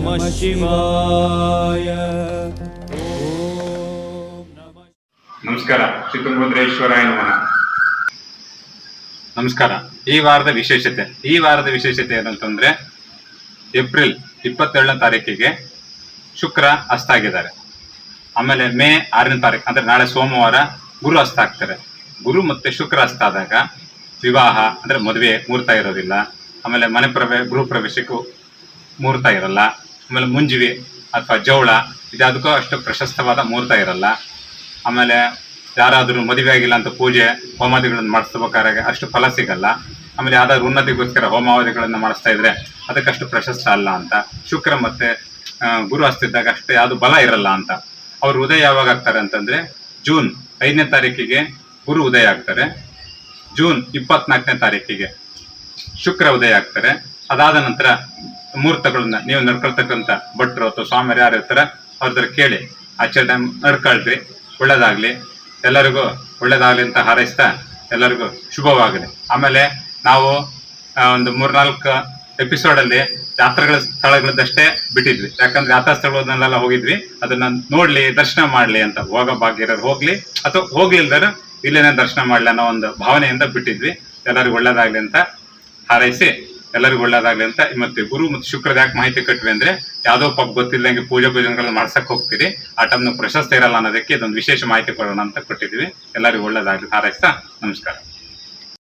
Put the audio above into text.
ನಮಃ ಶಿವಾಯ ಓಂ ನಮಸ್ಕಾರ ಶ್ರೀತುಂಗಭದ್ರೇಶ್ವರಾಯ ನಮಃ. ನಮಸ್ಕಾರ. ಈ ವಾರದ ವಿಶೇಷತೆ ಈ ವಾರದ ವಿಶೇಷತೆ ಏನಂತಂದ್ರೆ ಏಪ್ರಿಲ್ ಇಪ್ಪತ್ತೇಳನೇ ತಾರೀಕಿಗೆ ಶುಕ್ರ ಅಸ್ತ ಆಗಿದ್ದಾರೆ. ಆಮೇಲೆ ಮೇ ಆರನೇ ತಾರೀಕು ಅಂದ್ರೆ ನಾಳೆ ಸೋಮವಾರ ಗುರು ಅಸ್ತ ಆಗ್ತಾರೆ. ಗುರು ಮತ್ತೆ ಶುಕ್ರ ಅಸ್ತ ಆದಾಗ ವಿವಾಹ ಅಂದ್ರೆ ಮದುವೆ ಮುಹೂರ್ತ ಇರೋದಿಲ್ಲ. ಆಮೇಲೆ ಮನೆ ಪ್ರವೇ ಗೃಹ ಪ್ರವೇಶಕ್ಕೂ ಮುಹೂರ್ತ ಇರಲ್ಲ. ಆಮೇಲೆ ಮುಂಜಿವಿ ಅಥವಾ ಜವಳ ಇದ್ಯಾವುದಕ್ಕೂ ಅಷ್ಟು ಪ್ರಶಸ್ತವಾದ ಮುಹೂರ್ತ ಇರಲ್ಲ. ಆಮೇಲೆ ಯಾರಾದರೂ ಮದುವೆ ಆಗಿಲ್ಲ ಅಂತ ಪೂಜೆ, ಹೋಮಾದಿಗಳನ್ನು ಮಾಡಿಸ್ಬೇಕಾದ್ರೆ ಅಷ್ಟು ಫಲ ಸಿಗಲ್ಲ. ಆಮೇಲೆ ಯಾವ್ದಾದ್ರು ಉನ್ನತಿಗೋಸ್ಕರ ಹೋಮಾವಧಿಗಳನ್ನು ಮಾಡಿಸ್ತಾ ಇದ್ರೆ ಅದಕ್ಕಷ್ಟು ಪ್ರಶಸ್ತ ಅಲ್ಲ ಅಂತ. ಶುಕ್ರ ಮತ್ತೆ ಗುರು ಹಸ್ತಿದ್ದಾಗ ಅಷ್ಟು ಯಾವುದು ಬಲ ಇರಲ್ಲ ಅಂತ. ಅವ್ರು ಉದಯ ಯಾವಾಗ ಆಗ್ತಾರೆ ಅಂತಂದ್ರೆ ಜೂನ್ ಐದನೇ ತಾರೀಕಿಗೆ ಗುರು ಉದಯ ಆಗ್ತಾರೆ. ಜೂನ್ ಇಪ್ಪತ್ನಾಲ್ಕನೇ ತಾರೀಕಿಗೆ ಶುಕ್ರ ಉದಯ ಆಗ್ತಾರೆ. ಅದಾದ ನಂತರ ಮುಹೂರ್ತಗಳನ್ನ ನೀವು ನಡ್ಕೊಳ್ತಕ್ಕಂಥ ಭಟ್ರು ಅಥವಾ ಸ್ವಾಮಿಯರು ಯಾರು ಇರ್ತಾರ ಅವ್ರದ್ರ ಕೇಳಿ ಆಚರಣೆ ನಡ್ಕೊಳ್ರಿ, ಒಳ್ಳೇದಾಗ್ಲಿ, ಎಲ್ಲರಿಗೂ ಒಳ್ಳೇದಾಗ್ಲಿ ಅಂತ ಹಾರೈಸ್ತಾ ಎಲ್ಲರಿಗೂ ಶುಭವಾಗಲಿ. ಆಮೇಲೆ ನಾವು ಒಂದು ಮೂರ್ನಾಲ್ಕು ಎಪಿಸೋಡಲ್ಲಿ ಯಾತ್ರೆಗಳ ಸ್ಥಳಗಳದ್ದಷ್ಟೇ ಬಿಟ್ಟಿದ್ವಿ. ಯಾಕಂದ್ರೆ ಯಾತ್ರಾ ಸ್ಥಳಗಳನ್ನೆಲ್ಲ ಹೋಗಿದ್ವಿ. ಅದನ್ನ ನೋಡ್ಲಿ, ದರ್ಶನ ಮಾಡ್ಲಿ ಅಂತ. ಹೋಗ ಭಾಗ್ಯ ಇರೋರು ಹೋಗ್ಲಿ, ಅಥವಾ ಹೋಗ್ಲಿಲ್ದಾರ ಇಲ್ಲೇನೆ ದರ್ಶನ ಮಾಡ್ಲಿ ಅನ್ನೋ ಒಂದು ಭಾವನೆಯಿಂದ ಬಿಟ್ಟಿದ್ವಿ. ಎಲ್ಲರಿಗೂ ಒಳ್ಳೇದಾಗ್ಲಿ ಅಂತ ಹಾರೈಸಿ ಎಲ್ಲರಿಗೂ ಒಳ್ಳೇದಾಗ್ಲಿ ಅಂತ ಮತ್ತೆ ಗುರು ಮತ್ತು ಶುಕ್ರದ ಯಾಕೆ ಮಾಹಿತಿ ಕಟ್ವಿ ಅಂದ್ರೆ ಯಾವ್ದೋ ಪಾಪ ಗೊತ್ತಿಲ್ಲದಂಗೆ ಪೂಜೆ ಪೂಜೆಗಳನ್ನ ಮಾಡ್ಸಕ್ ಹೋಗ್ತೀರಿ. ಆ ಟೈಮ್ನ ಪ್ರಶಸ್ತಿ ಇರಲ್ಲ ಅನ್ನೋದಕ್ಕೆ ಇದೊಂದು ವಿಶೇಷ ಮಾಹಿತಿ ಕೊಡೋಣ ಅಂತ ಕೊಟ್ಟಿದ್ವಿ ಎಲ್ಲರಿಗೂ ಒಳ್ಳೇದಾಗ್ಲಿ. ಹಾರೈಸ್ತಾ ನಮಸ್ಕಾರ.